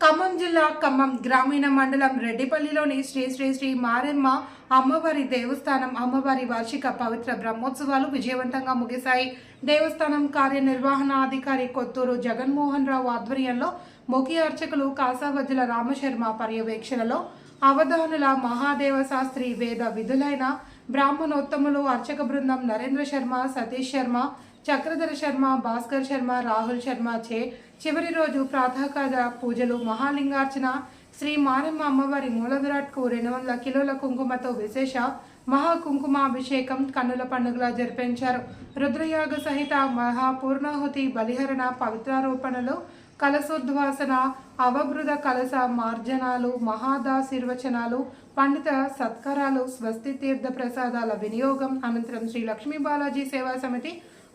ఖమ్మం జిల్లా ఖమ్మం గ్రామీణ మండలం రెడ్డిపల్లిలోని శ్రీ శ్రీ శ్రీ మారెమ్మ అమ్మవారి దేవస్థానం అమ్మవారి వార్షిక పవిత్ర బ్రహ్మోత్సవాలు విజయవంతంగా ముగిశాయి. దేవస్థానం కార్యనిర్వహణాధికారి కొత్తూరు జగన్మోహన్ రావు ఆధ్వర్యంలో ముఖ్య అర్చకులు కాసావజ్జల రామశర్మ పర్యవేక్షణలో అవధానుల మహాదేవ శాస్త్రి వేద విధులైన బ్రాహ్మణోత్తములు అర్చక బృందం నరేంద్ర శర్మ సతీష్ శర్మ చక్రధర శర్మ భాస్కర్ శర్మ రాహుల్ శర్మ చే చివరి రోజు ప్రాతకాల పూజలు మహాలింగార్చన శ్రీ మారెమ్మ అమ్మవారి మూల విరాట్కు రెండు వందల కిలోల కుంకుమతో విశేష మహా కుంకుమాభిషేకం కన్నుల పండుగలా జరిపించారు. రుద్రయాగ సహిత మహాపూర్ణాహుతి బలిహరణ పవిత్రారోపణలు కలశోద్వాసన అవబృద కలశ మార్జనాలు మహాదాశీర్వచనాలు పండిత సత్కారాలు స్వస్తి తీర్థ ప్రసాదాల వినియోగం అనంతరం శ్రీ లక్ష్మీ బాలాజీ సేవా సమితి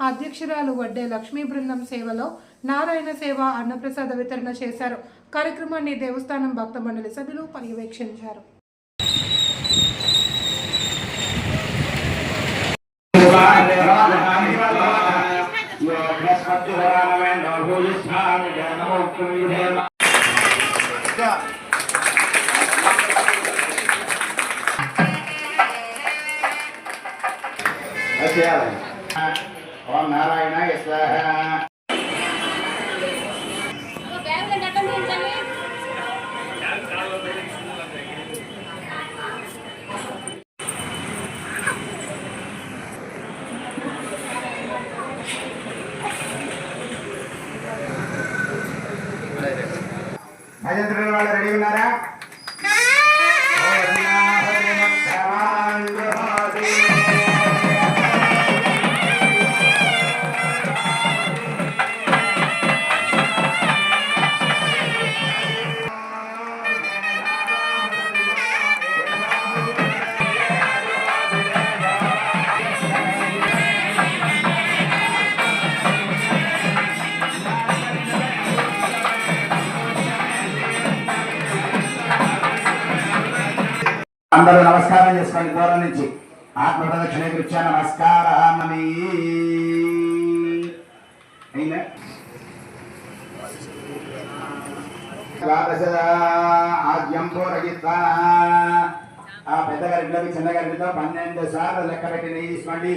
అధ్యక్షురాలు వడ్డే లక్ష్మీ బృందం సేవలో నారాయణ సేవ అన్నప్రసాద వితరణ చేశారు. కార్యక్రమాన్ని దేవస్థానం భక్త మండలి సభ్యులు పర్యవేక్షించారు. ఓం నారాయణ అందరూ నమస్కారం చేసుకోండి. దూరం నుంచి ఆత్మ ప్రదక్షిణ కృత్య నమస్కారాన్ని అయినా? ఆద్యం పూరగిత్వా ఆ పెద్ద గరిటలోకి చిన్న గరిటలో పన్నెండు సార్లు లెక్క పెట్టి నెయ్యి తీసుకోండి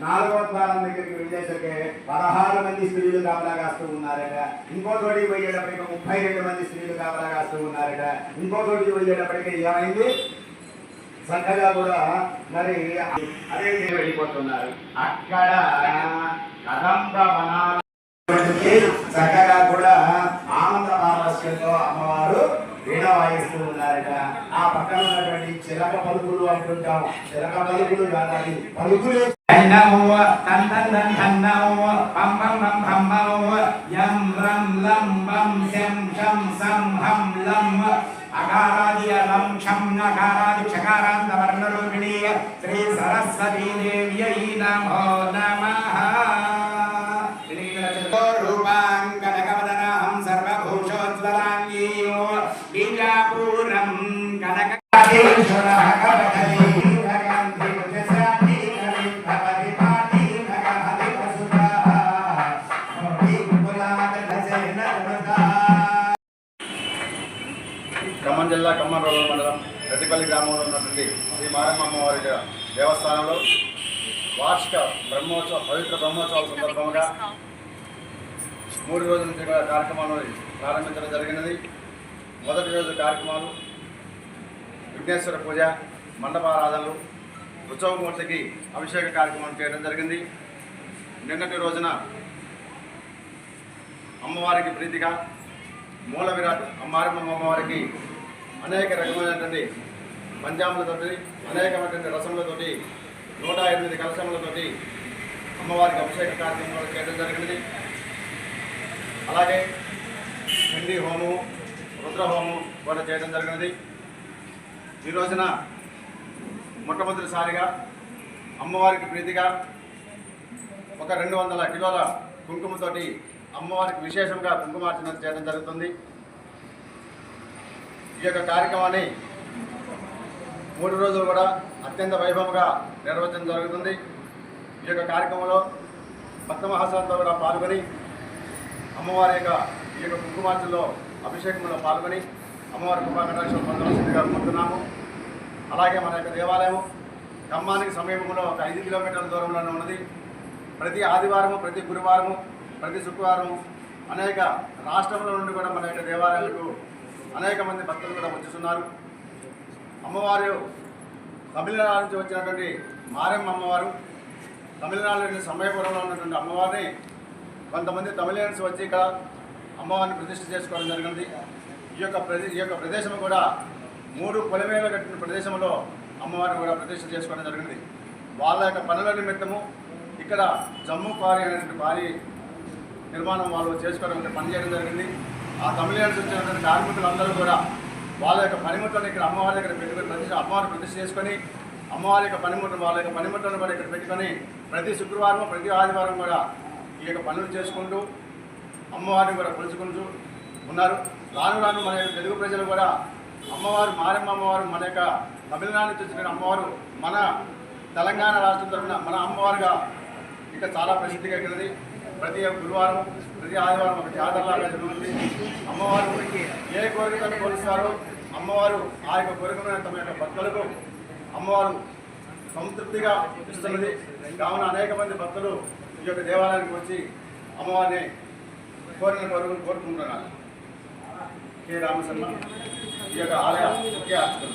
నాలుగవ నాలుగో ద్వారం దగ్గరికి వెళ్ళేసరికి పదహారు మంది స్త్రీలు కామలాగాస్తూ ఉన్నారట. ఇంకో చోటికి పోయేటప్పటికి ముప్పై రెండు మంది స్త్రీలు కామలాగాస్తూ ఉన్నారట. ఇంకో చోటికి పోయేటప్పటికి ఏమైంది? చక్కగా కూడా మరి అదే వెళ్ళిపోతున్నారు. అక్కడ కదంబ చక్కగా కూడా ఆనంద పారస్యంతో అమ్మవారు వీణ వాయిస్తూ ఉన్నారట. చిరక పలుకులు అంటుంటాం. చిరక పలుకులు కాదండి. పలుకులు శ్రీ సరస్వతీ దేవ్యై నమో నమ. ఖమ్మం జిల్లా ఖమ్మం రూరల్ మండలం రెడ్డిపల్లి గ్రామంలో ఉన్నటువంటి శ్రీ మారమ్మ అమ్మవారి దేవస్థానంలో వార్షిక బ్రహ్మోత్సవ పవిత్ర బ్రహ్మోత్సవాల సందర్భంగా మూడు రోజుల నుంచి కూడా కార్యక్రమాలు ప్రారంభించడం జరిగినది. మొదటి రోజు కార్యక్రమాలు విఘ్నేశ్వర పూజ మండపారాధనలు ఉత్సవమూర్తికి అభిషేక కార్యక్రమం చేయడం జరిగింది. నిన్నటి రోజున అమ్మవారికి ప్రీతిగా మూల విరాట్ అమ్మారమ్మ అమ్మవారికి అనేక రకమైనటువంటి పంచాములతోటి అనేకమైనటువంటి రసములతోటి నూట ఎనిమిది కలశములతోటి అమ్మవారికి అభిషేక కార్యక్రమాలు చేయడం జరిగినది అలాగే హిందీ హోము రుద్ర హోమం కూడా చేయడం జరిగినది. ఈ రోజున మొట్టమొదటిసారిగా అమ్మవారికి ప్రీతిగా ఒక రెండు వందల కిలోల కుంకుమతోటి అమ్మవారికి విశేషంగా కుంకుమార్చన చేయడం జరుగుతుంది. ఈ యొక్క కార్యక్రమాన్ని మూడు రోజులు కూడా అత్యంత వైభవంగా నిర్వహించడం జరుగుతుంది. ఈ యొక్క కార్యక్రమంలో భక్త కూడా పాల్గొని అమ్మవారి యొక్క ఈ యొక్క కుంకుమార్చనలో అభిషేకంలో పాల్గొని అమ్మవారి కృపాకటాక్షం పొందవలసిందిగా కోరుతున్నాము. అలాగే మన యొక్క దేవాలయం ఖమ్మానికి సమీపంలో ఒక ఐదు కిలోమీటర్ల దూరంలోనే ఉన్నది. ప్రతి ఆదివారము ప్రతి గురువారము ప్రతి శుక్రవారము అనేక రాష్ట్రంలో నుండి కూడా మన యొక్క దేవాలయాలకు అనేక మంది భక్తులు కూడా వచ్చుతున్నారు అమ్మవారు తమిళనాడు నుంచి వచ్చినటువంటి మారెమ్మ అమ్మవారు తమిళనాడులోని సమయపురంలో ఉన్నటువంటి అమ్మవారిని కొంతమంది తమిళన్స్ వచ్చి ఇక్కడ అమ్మవారిని ప్రతిష్ఠ చేసుకోవడం జరిగింది. ఈ యొక్క ప్రదే ఈ యొక్క ప్రదేశం కూడా మూడు పొలిమేలు కట్టిన ప్రదేశంలో అమ్మవారిని కూడా ప్రతిష్ఠ చేసుకోవడం జరిగింది. వాళ్ళ యొక్క పనుల నిమిత్తము ఇక్కడ జమ్ము క్వారీ అనేటువంటి భారీ నిర్మాణం వాళ్ళు చేసుకోవడం పని పనిచేయడం జరిగింది. ఆ తమిళనాడు వచ్చినటువంటి కార్మికులందరూ కూడా వాళ్ళ యొక్క పనిముట్లను ఇక్కడ అమ్మవారి దగ్గర పెట్టుకొని ప్రతి అమ్మవారి ప్రతిష్ఠ చేసుకొని అమ్మవారి యొక్క పనిముట్టు వాళ్ళ యొక్క పనిముట్లను కూడా ఇక్కడ పెట్టుకొని ప్రతి శుక్రవారం ప్రతి ఆదివారం కూడా ఈ యొక్క పనులు చేసుకుంటూ అమ్మవారిని కూడా కొలుచుకుంటూ ఉన్నారు. రాను రాను మన యొక్క తెలుగు ప్రజలు కూడా అమ్మవారు మారమ్మ అమ్మవారు మన యొక్క తమిళనాడు నుంచి వచ్చిన అమ్మవారు మన తెలంగాణ రాష్ట్రం తరఫున మన అమ్మవారుగా ఇక చాలా ప్రసిద్ధిగా కలిగింది ప్రతి గురువారం ప్రతి ఆదివారం ఒక జాతరలాగా జరుగుతుంది అమ్మవారు ఏ కోరికను కొలుస్తారో అమ్మవారు ఆ యొక్క కోరికను తమ యొక్క భక్తులకు అమ్మవారు సంతృప్తిగా ఇస్తున్నది. కావున అనేక మంది భక్తులు ఈ యొక్క దేవాలయానికి వచ్చి అమ్మవారిని కోరిన కోరికలు కోరుకుంటున్నారు. కె రామశర్మ ఈ యొక్క ఆలయ ముఖ్య అర్చకులు